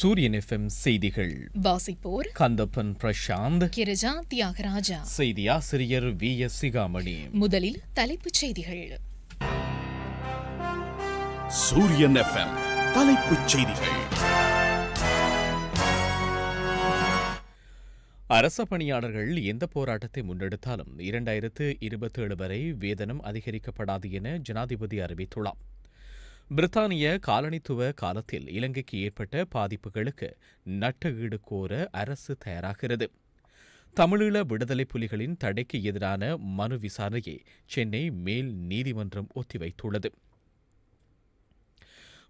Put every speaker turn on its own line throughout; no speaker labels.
சூரியன் எஃப்எம் செய்திகள்.
வாசிப்போர்
கந்தப்பன் பிரசாந்த்.
கிரிஜா தியாகராஜா.
செய்தி ஆசிரியர் வி எஸ் சிகாமணி.
முதலில் தலைப்புச் செய்திகள்.
சூரியன் எஃப்எம் தலைப்புச் செய்திகள்.
அரச பணியாளர்கள் எந்த போராட்டத்தை முன்னெடுத்தாலும் இரண்டாயிரத்து இருபத்தேழு வரை வேதனம் அதிகரிக்கப்படாது என ஜனாதிபதி அறிவித்துள்ளார். பிரித்தானிய காலனித்துவ காலத்தில் இலங்கைக்கு ஏற்பட்ட பாதிப்புகளுக்கு நட்ட கோர அரசு தயாராகிறது. தமிழீழ விடுதலை புலிகளின் தடைக்கு எதிரான மனு விசாரணையை சென்னை மேல் நீதிமன்றம் ஒத்திவைத்துள்ளது.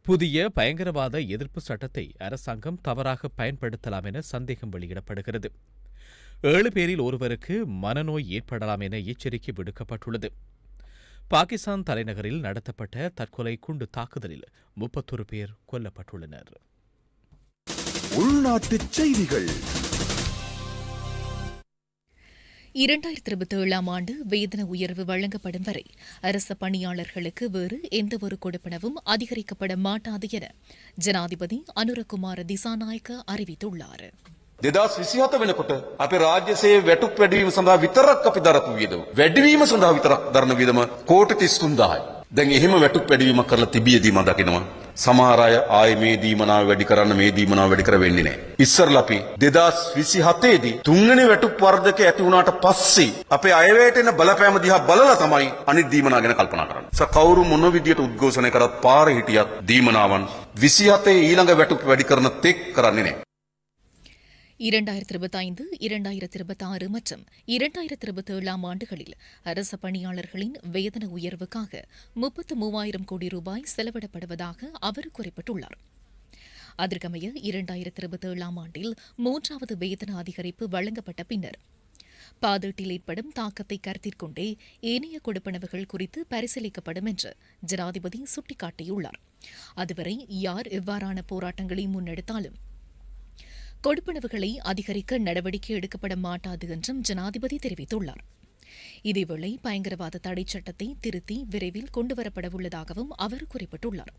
புதிய பயங்கரவாத எதிர்ப்பு சட்டத்தை அரசாங்கம் தவறாக பயன்படுத்தலாம் என சந்தேகம் வெளியிடப்படுகிறது. ஏழு பேரில் ஒருவருக்கு மனநோய் ஏற்படலாம் என எச்சரிக்கை விடுக்கப்பட்டுள்ளது. பாகிஸ்தான் தலைநகரில் நடத்தப்பட்ட தற்கொலை குண்டு தாக்குதலில் முப்பத்தொரு பேர் கொல்லப்பட்டுள்ளனர்.
உள்நாட்டுச் செய்திகள்.
இரண்டாயிரத்தி இருபத்தி ஏழாம் ஆண்டு வேதன உயர்வு வழங்கப்படும் வரை அரச பணியாளர்களுக்கு வேறு எந்தவொரு கொடுப்பனவும் அதிகரிக்கப்பட மாட்டாது என ஜனாதிபதி அனுரகுமார திசாநாயக்க அறிவித்துள்ளார்.
දෙදස් විසිහත වෙනකොට අප රාජ්‍යසේ වැටුක් වැඩවීම සඳහා විතරක් අපි දරපු වියදම. වැඩවීම සඳහා විතරක් දරන වියදම කෝට තිස්තුන්දායි. දැන් එහෙම වැටුක් වැඩවීමක් කරලා තිබියදී මම දකිනවා. සමහර අය ආයේ මේ දීමනාව වැඩි කරන්න මේ දීමනාව වැඩි කර වෙන්නේ නැහැ. ඉස්සරලා අපි 2027 දී තුන්වෙනි වැටුප් වර්ධක ඇති වුණාට පස්සේ අපේ අයවැයට එන බලපෑම දිහා බලලා තමයි අනිත් දීමනා ගැන කල්පනා කරන්නේ. ස කවුරු මොන විදියට උද්ඝෝෂණය කරත් පාරේ හිටියත් දීමනාවන් 27 ඊළඟ වැටුප් වැඩි කරන තෙක් කරන්නේ නැහැ.
இரண்டாயிரத்தி இருபத்தைந்து இரண்டாயிரத்தி இருபத்தாறு மற்றும் இரண்டாயிரத்தி இருபத்தி ஏழாம் ஆண்டுகளில் அரச பணியாளர்களின் வேதன உயர்வுக்காக முப்பத்து மூவாயிரம் கோடி ரூபாய் செலவிடப்படுவதாக அவர் குறிப்பிட்டுள்ளார். அதற்கமைய இரண்டாயிரத்தி இருபத்தி ஏழாம் ஆண்டில் மூன்றாவது வேதன அதிகரிப்பு வழங்கப்பட்ட பின்னர் பாதீட்டில் ஏற்படும் தாக்கத்தை கருத்திற்கொண்டே ஏனைய கொடுப்பனவுகள் குறித்து பரிசீலிக்கப்படும் என்று ஜனாதிபதி சுட்டிக்காட்டியுள்ளார். அதுவரை யார் எவ்வாறான போராட்டங்களை முன்னெடுத்தாலும் கொடுப்பனவுகளை அதிகரிக்க நடவடிக்கை எடுக்கப்பட மாட்டாது என்றும் ஜனாதிபதி தெரிவித்துள்ளார். இதேவேளை பயங்கரவாத தடை சட்டத்தை திருத்தி விரைவில் கொண்டுவரப்படவுள்ளதாகவும் அவர் குறிப்பிட்டுள்ளார்.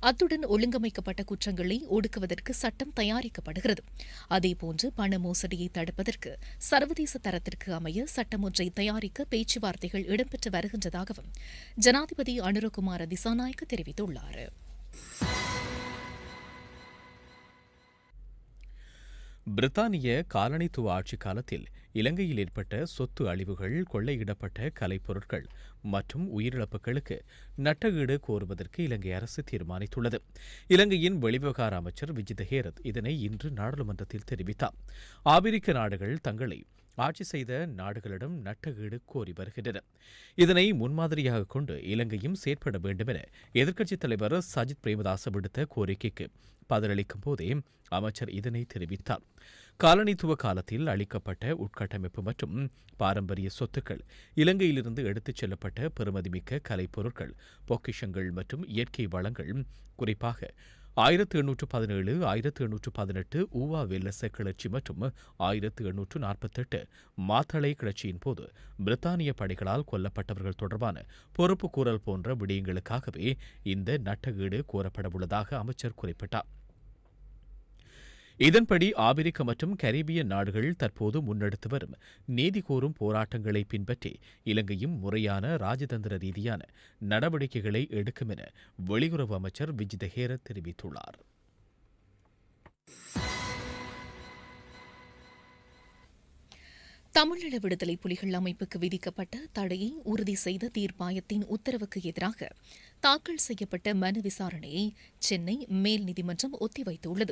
அத்துடன் ஒழுங்கமைக்கப்பட்ட குற்றங்களை ஒடுக்குவதற்கு சட்டம் தயாரிக்கப்படுகிறது. அதேபோன்று பண மோசடியை தடுப்பதற்கு சர்வதேச தரத்திற்கு அமைய சட்டம் ஒன்றை தயாரிக்க பேச்சுவார்த்தைகள் இடம்பெற்று வருகின்றதாகவும் ஜனாதிபதி அனுரகுமார திசாநாயக்க தெரிவித்துள்ளார்.
பிரித்தானிய காலனித்துவ ஆட்சி காலத்தில் இலங்கையில் ஏற்பட்ட சொத்து அழிவுகள் கொள்ளையிடப்பட்ட கலைப்பொருட்கள் மற்றும் உயிரிழப்புகளுக்கு நட்டஈடு கோருவதற்கு இலங்கை அரசு தீர்மானித்துள்ளது. இலங்கையின் வெளிவிவகார அமைச்சர் விஜித ஹேரத் இதனை இன்று நாடாளுமன்றத்தில் தெரிவித்தார். ஆபிரிக்க நாடுகள் தங்களை ஆட்சி செய்த நாடுகளிடம் நட்டஈடு கோரி வருகின்றன. இதனை முன்மாதிரியாக கொண்டு இலங்கையும் செயற்பட வேண்டும் என எதிர்க்கட்சித் தலைவர் சஜித் பிரேமதாச விடுத்த கோரிக்கைக்கு பதிலளிக்கும் போதே அமைச்சர் இதனை தெரிவித்தார். காலனித்துவ காலத்தில் அளிக்கப்பட்ட உட்கட்டமைப்பு மற்றும் பாரம்பரிய சொத்துக்கள் இலங்கையிலிருந்து எடுத்துச் செல்லப்பட்ட பெறுமதிமிக்க கலைப்பொருட்கள் பொக்கிஷங்கள் மற்றும் இயற்கை வளங்கள் குறிப்பாக ஆயிரத்து எண்ணூற்று பதினேழு ஆயிரத்து எண்ணூற்று பதினெட்டு ஊவா வெல்லச கிளர்ச்சி மற்றும் ஆயிரத்து எண்ணூற்று நாற்பத்தெட்டு மாத்தளை கிளர்ச்சியின் போது பிரித்தானிய படைகளால் கொல்லப்பட்டவர்கள் தொடர்பான பொறுப்பு கூறல் போன்ற விடயங்களுக்காகவே இந்த நட்டகீடு கோரப்படவுள்ளதாக அமைச்சர் குறிப்பிட்டார். இதன்படி ஆப்பிரிக்க மற்றும் கரீபிய நாடுகள் தற்போது முன்னெடுத்து வரும் நீதி கோரும் போராட்டங்களை பின்பற்றி இலங்கையும் முறையான ராஜதந்திர ரீதியான நடவடிக்கைகளை எடுக்கும் என வெளியுறவு அமைச்சர் விஜிதஹேர தெரிவித்துள்ளார்.
தமிழீழ விடுதலை புலிகள் அமைப்புக்கு விதிக்கப்பட்ட தடையை உறுதி செய்த தீர்ப்பாயத்தின் உத்தரவுக்கு எதிராக தாக்கல் செய்யப்பட்ட மனு விசாரணையை சென்னை மேல் நீதிமன்றம் ஒத்திவைத்துள்ளது.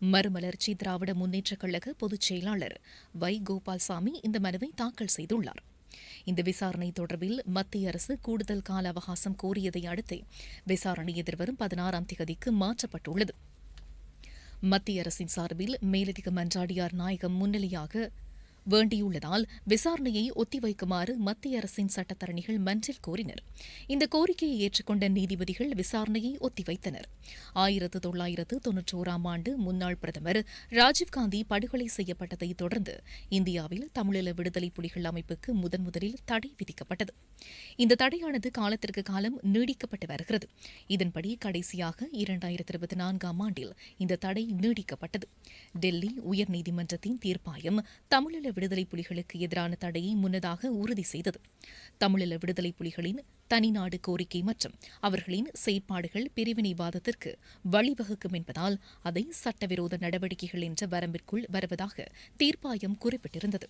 மறுமலர்ச்சி திராவிட முன்னேற்றக் கழக பொதுச் செயலாளர் வை. கோபால்சாமி இந்த மனுவை தாக்கல் செய்துள்ளார். இந்த விசாரணை தொடர்பில் மத்திய அரசு கூடுதல் கால அவகாசம் கோரியதை அடுத்து விசாரணை எதிர்வரும் பதினாறாம் தேதிக்கு மாற்றப்பட்டுள்ளது. மத்திய அரசின் சார்பில் மேலதிக மன்றாடியார் நாயகம் முன்னிலையாக வேண்டியுள்ளதால் விசாரணையை ஒத்திவைக்குமாறு மத்திய அரசின் சட்டத்தரணிகள் மன்றில் கோரினர். இந்த கோரிக்கையை ஏற்றுக்கொண்ட நீதிபதிகள் விசாரணையை ஒத்திவைத்தனர். ஆயிரத்து தொள்ளாயிரத்து தொன்னூற்றோராம் ஆண்டு முன்னாள் பிரதமர் ராஜீவ்காந்தி படுகொலை செய்யப்பட்டதை தொடர்ந்து இந்தியாவில் தமிழீழ விடுதலை புலிகள் அமைப்புக்கு முதன் முதலில் தடை விதிக்கப்பட்டது. இந்த தடையானது காலத்திற்கு காலம் நீடிக்கப்பட்டு வருகிறது. இதன்படி கடைசியாக இரண்டாயிரத்தி இருபத்தி நான்காம் ஆண்டில் இந்த தடை நீடிக்கப்பட்டது. டெல்லி உயர்நீதிமன்றத்தின் தீர்ப்பாயம் தமிழீழ விடுதலை புலிகளுக்கு எதிரான தடையை முன்னதாக உறுதி செய்தது. தமிழீழ விடுதலை புலிகளின் தனிநாடு கோரிக்கை மற்றும் அவர்களின் செயற்பாடுகள் பிரிவினைவாதத்திற்கு வழிவகுக்கும் என்பதால் அதை சட்டவிரோத நடவடிக்கைகள் என்ற வரம்பிற்குள் வருவதாக தீர்ப்பாயம் குறிப்பிட்டிருந்தது.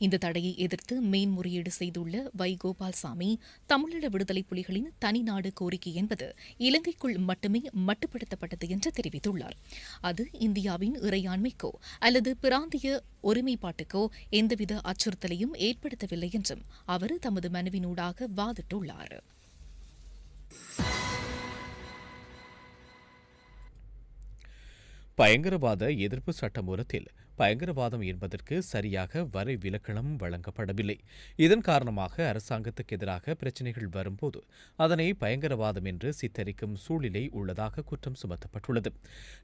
இந்த தடையை எதிர்த்து மேன்முறையீடு செய்துள்ள வைகோபால்சாமி தமிழீழ விடுதலை புலிகளின் தனிநாடு கோரிக்கை என்பது இலங்கைக்குள் மட்டுமே மட்டுப்படுத்தப்பட்டது என்று தெரிவித்துள்ளார். அது இந்தியாவின் இறையாண்மைக்கோ அல்லது பிராந்திய ஒருமைப்பாட்டுக்கோ எந்தவித அச்சுறுத்தலையும் ஏற்படுத்தவில்லை என்றும் அவர் தமது மனுவினூடாக வாதிட்டுள்ளார்.
பயங்கரவாத எதிர்ப்பு சட்டமூலத்தில் பயங்கரவாதம் என்பதற்கு சரியாக வரை விலக்கணம் வழங்கப்படவில்லை. இதன் காரணமாக அரசாங்கத்துக்கு எதிராக பிரச்சினைகள் வரும்போது அதனை பயங்கரவாதம் என்று சித்தரிக்கும் சூழ்நிலை உள்ளதாக குற்றம் சுமத்தப்பட்டுள்ளது.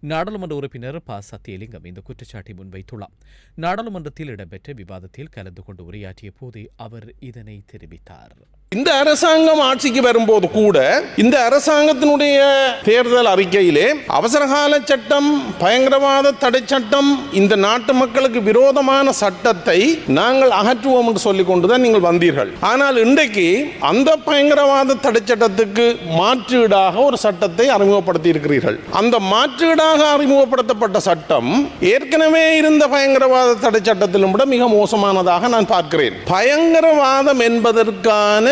நாடாளுமன்ற உறுப்பினர் ப. சத்தியலிங்கம் இந்த குற்றச்சாட்டை முன்வைத்துள்ளார். நாடாளுமன்றத்தில் இடம்பெற்ற விவாதத்தில் கலந்து கொண்டு உரையாற்றிய போதே அவர் இதனை தெரிவித்தார்.
இந்த அரசாங்கம் ஆட்சிக்கு வரும்போது கூட இந்த அரசாங்கத்தினுடைய தேர்தல் அறிக்கையிலே அவசரகால சட்டம் பயங்கரவாத தடை சட்டம் இந்த நாட்டு மக்களுக்கு விரோதமான சட்டத்தை நாங்கள் அகற்றுவோம் என்று சொல்லிக் கொண்டுதான் நீங்கள் வந்தீர்கள். ஆனால் இன்றைக்கு அந்த பயங்கரவாத தடை சட்டத்துக்கு மாற்றீடாக ஒரு சட்டத்தை அறிமுகப்படுத்தி இருக்கிறீர்கள் அந்த மாற்றீடாக அறிமுகப்படுத்தப்பட்ட சட்டம் ஏற்கனவே இருந்த பயங்கரவாத தடை சட்டத்திலும் விட மிக மோசமானதாக நான் பார்க்கிறேன். பயங்கரவாதம் என்பதற்கான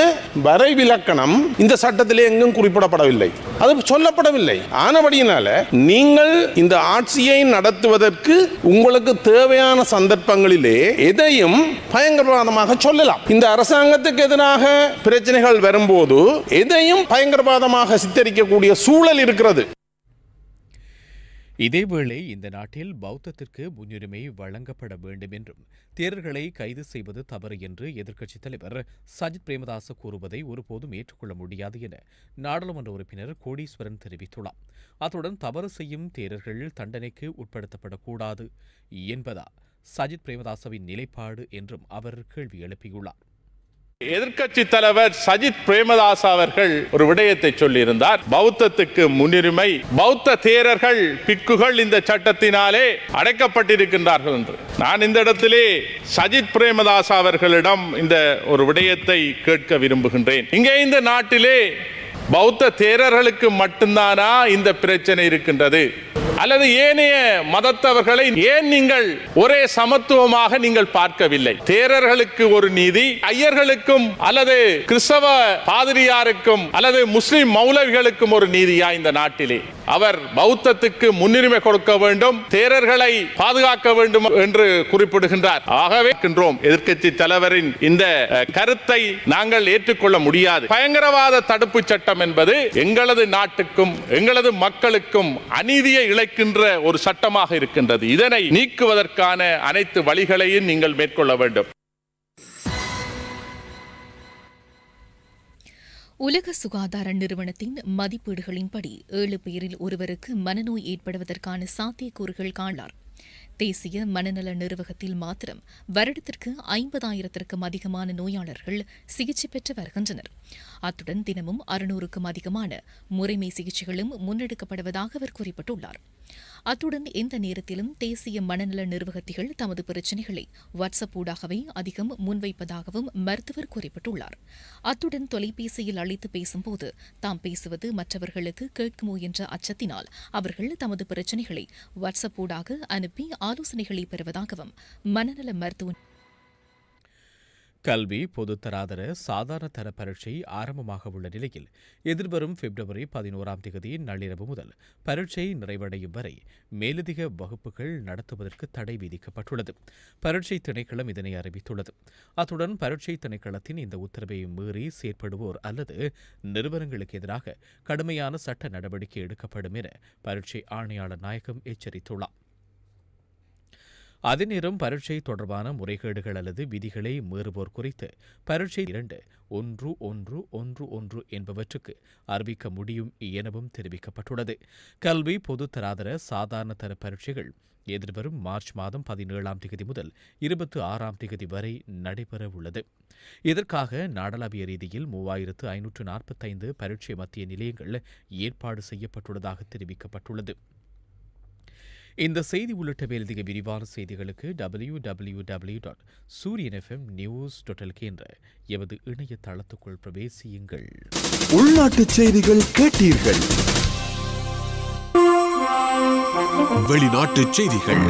வரைவிலக்கணம் இந்த சட்டத்திலே எங்கும் குறிப்பிடப்படவில்லை. அது சொல்லப்படவில்லை. ஆனபடியினால நீங்கள் இந்த ஆட்சியை நடத்துவதற்கு உங்களுக்கு தேவையான சந்தர்ப்பங்களிலே எதையும் பயங்கரவாதமாக சொல்லலாம். இந்த அரசாங்கத்துக்கு எதிராக பிரச்சனைகள் வரும்போது எதையும் பயங்கரவாதமாக சித்தரிக்கக்கூடிய சூழல் இருக்கிறது.
இதேவேளை இந்த நாட்டில் பௌத்தத்திற்கு முன்னுரிமை வழங்கப்பட வேண்டும் என்றும் தேரர்களை கைது செய்வது தவறு என்று எதிர்க்கட்சித் தலைவர் சஜித் பிரேமதாச கூறுவதை ஒருபோதும் ஏற்றுக்கொள்ள முடியாது என நாடாளுமன்ற உறுப்பினர் கோடீஸ்வரன் தெரிவித்துள்ளார். அத்துடன் தவறு செய்யும் தேரர்கள் தண்டனைக்கு உட்படுத்தப்படக்கூடாது என்பதா சஜித் பிரேமதாசவின் நிலைப்பாடு என்றும் அவர் கேள்வி எழுப்பியுள்ளார்.
எதிர்க்கட்சி தலைவர் சஜித் பிரேமதாஸ் அவர்கள் ஒரு விடயத்தை சொல்லியிருந்தார். பௌத்தத்துக்கு முன்னுரிமை பௌத்த தேரர்கள் பிக்குகள் இந்த சட்டத்தினாலே அடைக்கப்பட்டிருக்கின்றார்கள் என்று. நான் இந்த இடத்திலே சஜித் பிரேமதாஸ் அவர்களிடம் இந்த ஒரு விடயத்தை கேட்க விரும்புகின்றேன். இங்கே இந்த நாட்டிலே பௌத்த தேரர்களுக்கு மட்டும்தானா இந்த பிரச்சனை இருக்கின்றது? அல்லது ஏனைய மதத்தவர்களை ஏன் நீங்கள் ஒரே சமத்துவமாக நீங்கள் பார்க்கவில்லை? தேரர்களுக்கு ஒரு நீதி ஐயர்களுக்கும் அல்லது கிறிஸ்தவ பாதிரியாருக்கும் அல்லது முஸ்லிம் மௌலவிகளுக்கும் ஒரு நீதியா இந்த நாட்டிலே? அவர் பௌத்தத்துக்கு முன்னுரிமை கொடுக்க வேண்டும் தேரர்களை பாதுகாக்க வேண்டும் என்று குறிப்பிடுகின்றார். ஆகவே எதிர்கட்சி எதிர்க்கட்சி தலைவரின் இந்த கருத்தை நாங்கள் ஏற்றுக்கொள்ள முடியாது. பயங்கரவாத தடுப்பு சட்டம் என்பது எங்களது நாட்டுக்கும் எங்களது மக்களுக்கும் அநீதியை இழைக்கின்ற ஒரு சட்டமாக இருக்கின்றது. இதனை நீக்குவதற்கான அனைத்து வழிகளையும் நீங்கள் மேற்கொள்ள வேண்டும்.
உலக சுகாதார நிறுவனத்தின் மதிப்பீடுகளின்படி ஏழு பேரில் ஒருவருக்கு மனநோய் ஏற்படுவதற்கான சாத்தியக்கூறுகள் காணார் தேசிய மனநல நிர்வாகத்தில் மாத்திரம் வருடத்திற்கு ஐம்பதாயிரத்திற்கும் அதிகமான நோயாளர்கள் சிகிச்சை பெற்று வருகின்றனர். அத்துடன் தினமும் அறுநூறுக்கும் அதிகமான முறைமை சிகிச்சைகளும் முன்னெடுக்கப்படுவதாக அவர் குறிப்பிட்டுள்ளார். அத்துடன் எந்த நேரத்திலும் தேசிய மனநல நிர்வாகத்திகள் தமது பிரச்சினைகளை வாட்ஸ்அப் ஊடாகவே அதிகம் முன்வைப்பதாகவும் மருத்துவர் குறிப்பிட்டுள்ளார். அத்துடன் தொலைபேசியில் அழைத்து பேசும்போது தாம் பேசுவது மற்றவர்களுக்கு கேட்குமோ என்ற அச்சத்தினால் அவர்கள் தமது பிரச்சினைகளை வாட்ஸ்அப் ஊடாக அனுப்பி ஆலோசனைகளை பெறுவதாகவும் மனநல மருத்துவ
கல்வி பொதுத்தராதர சாதாரண தர பரீட்சை ஆரம்பமாக உள்ள நிலையில் எதிர்வரும் பிப்ரவரி பதினோராம் தேதி நள்ளிரவு முதல் பரீட்சை நிறைவடையும் வரை மேலதிக வகுப்புகள் நடத்துவதற்கு தடை விதிக்கப்பட்டுள்ளது. பரீட்சை திணைக்களம் இதனை அறிவித்துள்ளது. அத்துடன் பரீட்சை திணைக்களத்தின் இந்த உத்தரவை மீறி செயற்படுவோர் அல்லது நிறுவனங்களுக்கு எதிராக கடுமையான சட்ட நடவடிக்கை எடுக்கப்படும் என பரீட்சை ஆணையாளர் நாயகம் எச்சரித்துள்ளார். அதேநேரம் பரீட்சை தொடர்பான முறைகேடுகள் அல்லது விதிகளை மீறுவோர் குறித்து பரீட்சை இரண்டு ஒன்று ஒன்று ஒன்று ஒன்று என்பவற்றுக்கு அறிவிக்க முடியும் எனவும் தெரிவிக்கப்பட்டுள்ளது. கல்வி பொதுத்தராதர சாதாரண தர பரீட்சைகள் எதிர்வரும் மார்ச் மாதம் பதினேழாம் தேதி முதல் இருபத்தி ஆறாம் தேதி வரை நடைபெற உள்ளது. இதற்காக நாடளாவிய ரீதியில் மூவாயிரத்து ஐநூற்று நாற்பத்தைந்து பரீட்சை மத்திய நிலையங்கள் ஏற்பாடு செய்யப்பட்டுள்ளதாக தெரிவிக்கப்பட்டுள்ளது. இந்த செய்தி உள்ளிட்ட மேலதிக விரிவான செய்திகளுக்கு W W W dot Sooriyan FM news dot என்ற எமது இணையதளத்துக்குள் பிரவேசியுங்கள்.
உள்நாட்டுச் செய்திகள் கேட்டீர்கள். வெளிநாட்டுச் செய்திகள்.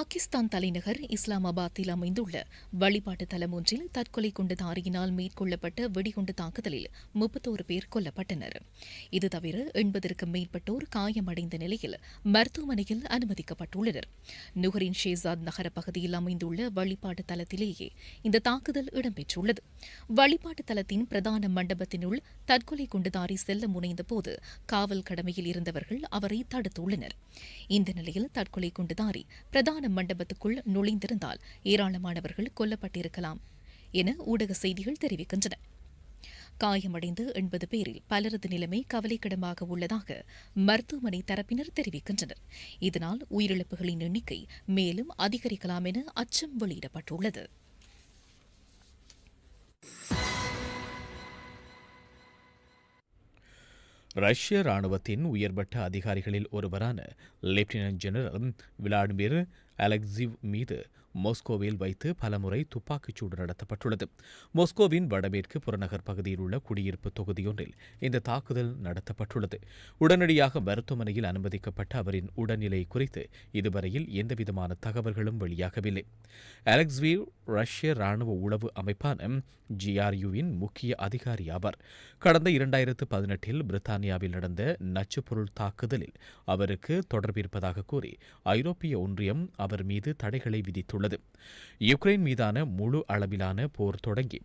பாகிஸ்தான் தலைநகர் இஸ்லாமாபாத்தில் அமைந்துள்ள வழிபாட்டு தலம் ஒன்றில் தற்கொலை குண்டுதாரியினால் மேற்கொள்ளப்பட்ட வெடிகுண்டு தாக்குதலில் முப்பத்தோரு பேர் கொல்லப்பட்டனர். இது தவிர எண்பதற்கும் மேற்பட்டோர் காயமடைந்த நிலையில் மருத்துவமனையில் அனுமதிக்கப்பட்டுள்ளனர். நுகரின் ஷேசாத் நகர பகுதியில் அமைந்துள்ள வழிபாட்டு தலத்திலேயே இந்த தாக்குதல் இடம்பெற்றுள்ளது. வழிபாட்டு தலத்தின் பிரதான மண்டபத்தினுள் தற்கொலை குண்டுதாரி செல்ல முனைந்தபோது காவல் கடமையில் இருந்தவர்கள் அவரை தடுத்துள்ளனர். இந்த நிலையில் தற்கொலை குண்டுதாரி பிரதான மண்டபத்துக்குள் நுழைந்திருந்தால் ஏராளமானவர்கள் கொல்லப்பட்டிருக்கலாம் என ஊடக செய்திகள் தெரிவிக்கின்றன. காயமடைந்து எண்பது பேரில் பலரது நிலைமை கவலைக்கிடமாக உள்ளதாக மருத்துவமனை தரப்பினர் தெரிவிக்கின்றனர். இதனால் உயிரிழப்புகளின் எண்ணிக்கை மேலும் அதிகரிக்கலாம் என அச்சம் வெளியிடப்பட்டுள்ளது.
ரஷ்ய ராணுவத்தின் உயர்மட்ட அதிகாரிகளில் ஒருவரான லெப்டினன்ட் ஜெனரல் விளாடிமிர் அலெக்சிவ் மீது மோஸ்கோவில் வைத்து பலமுறை துப்பாக்கிச்சூடு நடத்தப்பட்டுள்ளது. மோஸ்கோவின் வடமேற்கு புறநகர் பகுதியில் உள்ள குடியிருப்பு தொகுதியொன்றில் இந்த தாக்குதல் நடத்தப்பட்டுள்ளது. உடனடியாக மருத்துவமனையில் அனுமதிக்கப்பட்ட அவரின் உடல்நிலை குறித்து இதுவரையில் எந்தவிதமான தகவல்களும் வெளியாகவில்லை. அலெக்ஸ்வீவ் ரஷ்ய ராணுவ உளவு அமைப்பான ஜிஆர்யுவின் முக்கிய அதிகாரி ஆவார். கடந்த இரண்டாயிரத்து பதினெட்டில் பிரித்தானியாவில் நடந்த நச்சுப்பொருள் தாக்குதலில் அவருக்கு தொடர்பிருப்பதாக கூறி ஐரோப்பிய ஒன்றியம் அவர் மீது தடைகளை விதித்துள்ளது. யுக்ரைன் மீதான முழு அளவிலான போர் தொடங்கி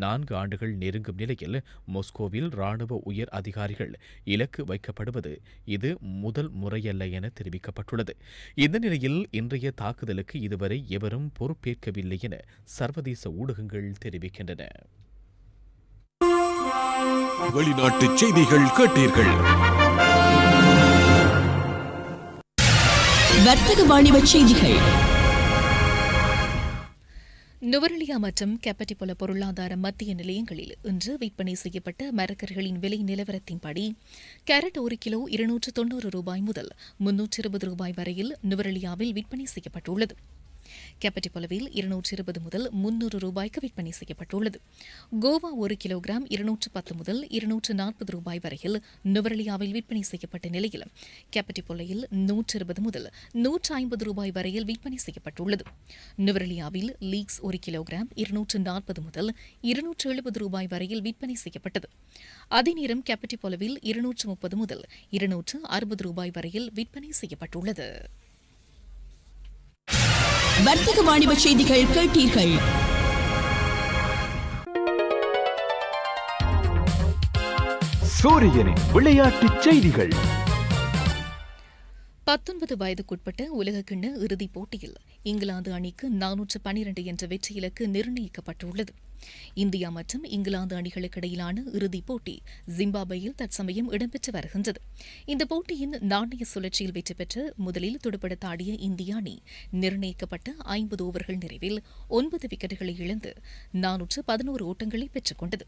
நான்கு ஆண்டுகள் நெருங்கும் நிலையில் மொஸ்கோவில் ராணுவ உயர் அதிகாரிகள் இலக்கு வைக்கப்படுவது இது முதல் முறையல்ல என தெரிவிக்கப்பட்டுள்ளது. இந்த நிலையில் இன்றைய தாக்குதலுக்கு இதுவரை எவரும் பொறுப்பேற்கவில்லை என சர்வதேச ஊடகங்கள் தெரிவிக்கின்றன.
வெளிநாட்டு செய்திகள் கேட்டீர்கள்.
வர்த்தக வாணிப செய்திகள்.
நுவரெலியா மற்றும் கெப்பட்டிபொல பொருளாதார மத்திய நிலையங்களில் இன்று விற்பனை செய்யப்பட்ட மரக்கறிகளின் விலை நிலவரத்தின்படி கேரட் ஒரு கிலோ இருநூற்று தொன்னூறு ரூபாய் முதல் முன்னூற்று இருபது ரூபாய் வரையில் நுவரெலியாவில் விற்பனை செய்யப்பட்டுள்ளது. கேப்பட்டிபொலவில் இருநூற்று இருபது முதல் முன்னூறு ரூபாய்க்கு விற்பனை செய்யப்பட்டுள்ளது. கோவா ஒரு கிலோகிராம் இருநூற்று பத்து முதல் இருநூற்று நாற்பது ரூபாய் வரையில் நுவரலியாவில் விற்பனை செய்யப்பட்ட நிலையில் கேப்பட்டிபொலையில் நூற்று இருபது முதல் நூற்று ஐம்பது ரூபாய் வரையில் விற்பனை செய்யப்பட்டுள்ளது. நுவரலியாவில் லீக்ஸ் ஒரு கிலோகிராம் இருநூற்று நாற்பது முதல் இருநூற்று எழுபது ரூபாய் வரையில் விற்பனை செய்யப்பட்டது. அதே நேரம் கேப்பட்டிபொலவில் இருநூற்று முப்பது முதல் இருநூற்று அறுபது ரூபாய் வரையில் விற்பனை செய்யப்பட்டுள்ளது.
வர்த்தக வாணிப செய்திகள் கேட்டீர்கள்.
சூரியனின் விளையாட்டுச் செய்திகள்.
பத்தொன்பது வயதுக்குட்பட்ட உலகக்கிண்ண இறுதிப் போட்டியில் இங்கிலாந்து அணிக்கு நானூற்று பனிரண்டு என்ற வெற்றி இலக்கு நிர்ணயிக்கப்பட்டுள்ளது. இந்தியா மற்றும் இங்கிலாந்து அணிகளுக்கு இடையிலான இறுதிப் போட்டி ஜிம்பாப்வேயில் தற்சமயம் இடம்பெற்று வருகின்றது. இந்த போட்டியின் நாணய சுழற்சியில் வெற்றி பெற்று முதலில் துடுப்படுத்தாடிய இந்திய அணி நிர்ணயிக்கப்பட்ட ஐம்பது ஓவர்கள் நிறைவில் ஒன்பது விக்கெட்டுகளை இழந்து நானூற்று பதினோரு ஓட்டங்களை பெற்றுக் கொண்டது.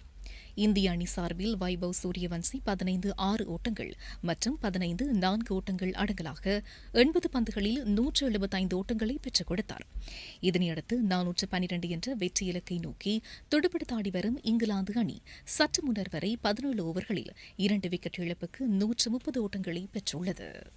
இந்திய அணி சார்பில் வைபவ் சூரியவன்சி பதினைந்து ஆறு ஓட்டங்கள் மற்றும் பதினைந்து நான்கு ஓட்டங்கள் அடங்கலாக எண்பது பந்துகளில் நூற்று எழுபத்தைந்து ஓட்டங்களை பெற்றுக் கொடுத்தார். இதனையடுத்து நானூற்று பனிரண்டு என்ற வெற்றி இலக்கை நோக்கி துடுப்படுத்தாடி வரும் இங்கிலாந்து அணி சற்று முன்னர் வரை பதினேழு ஓவர்களில் இரண்டு விக்கெட் இழப்புக்கு நூற்று முப்பது ஓட்டங்களை பெற்றுள்ளது.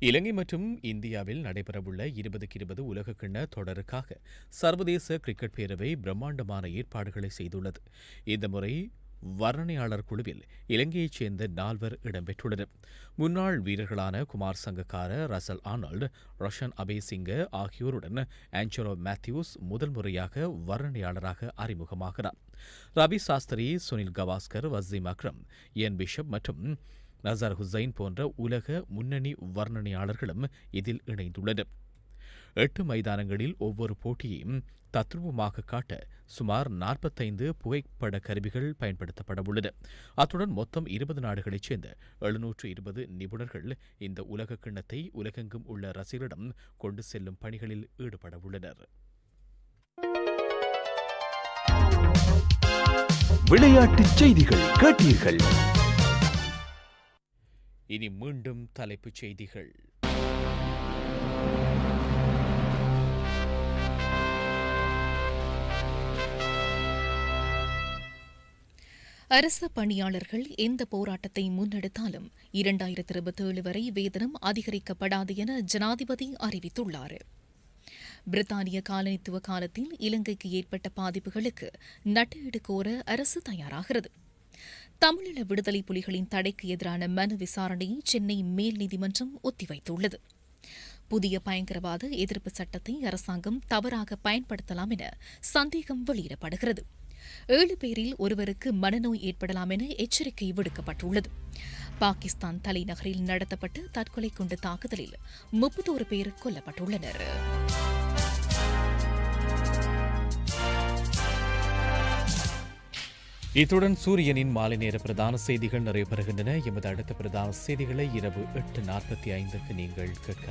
இலங்கை மற்றும் இந்தியாவில் நடைபெறவுள்ள இருபதுக்கு இருபது உலகக்கிண்ண தொடருக்காக சர்வதேச கிரிக்கெட் பேரவை பிரம்மாண்டமான ஏற்பாடுகளை செய்துள்ளது. இந்த முறை வர்ணனையாளர் குழுவில் இலங்கையைச் சேர்ந்த நால்வர் இடம்பெற்றுள்ளனர். முன்னாள் வீரர்களான குமார் சங்கக்கார ரசல் ஆர்னால்டு ரஷன் அபேசிங்க ஆகியோருடன் ஆஞ்சலோ மேத்யூஸ் முதல் முறையாக வர்ணனையாளராக அறிமுகமாகிறார். ரவி சாஸ்திரி சுனில் கவாஸ்கர் வசீம் அக்ரம் என் பிஷப் மற்றும் நசர் ஹுசைன் போன்ற உலக முன்னணி வர்ணனையாளர்களும் இதில் இணைந்துள்ளனர். எட்டு மைதானங்களில் ஒவ்வொரு போட்டியையும் தத்ரூபமாக காட்ட சுமார் நாற்பத்தைந்து புகைப்பட கருவிகள் பயன்படுத்தப்பட உள்ளன அத்துடன் மொத்தம் இருபது நாடுகளைச் சேர்ந்த எழுநூற்று இருபது நிபுணர்கள் இந்த உலக கிண்ணத்தை உலகெங்கும் உள்ள ரசிகரிடம் கொண்டு செல்லும் பணிகளில் ஈடுபட உள்ளனர்
விளையாட்டுச் செய்திகள் கேட்டீர்கள்.
இனி மீண்டும் தலைப்புச் செய்திகள்.
அரசு பணியாளர்கள் எந்த போராட்டத்தை முன்னெடுத்தாலும் இரண்டாயிரத்தி இருபத்தேழு வரை வேதனம் அதிகரிக்கப்படாது என ஜனாதிபதி அறிவித்துள்ளார். பிரித்தானிய காலனித்துவ காலத்தில் இலங்கைக்கு ஏற்பட்ட பாதிப்புகளுக்கு நட்டஈடு கோர அரசு தயாராகிறது. தமிழீழ விடுதலை புலிகளின் தடைக்கு எதிரான மனு விசாரணையை சென்னை மேல் நீதிமன்றம் ஒத்திவைத்துள்ளது. புதிய பயங்கரவாத எதிர்ப்பு சட்டத்தை அரசாங்கம் தவறாக பயன்படுத்தலாம் என சந்தேகம் வெளியிடப்படுகிறது. ஏழு பேரில் ஒருவருக்கு மனநோய் ஏற்படலாம் என எச்சரிக்கை விடுக்கப்பட்டுள்ளது. பாகிஸ்தான் தலைநகரில் நடத்தப்பட்ட தற்கொலை குண்டு தாக்குதலில் முப்பத்தோரு பேர் கொல்லப்பட்டுள்ளனர்.
இத்துடன் சூரியனின் மாலை நேர பிரதான செய்திகள் நிறைவு பெறுகின்றன எமது அடுத்த பிரதான செய்திகளை இரவு எட்டு நாற்பத்தி ஐந்துக்கு நீங்கள் கேட்க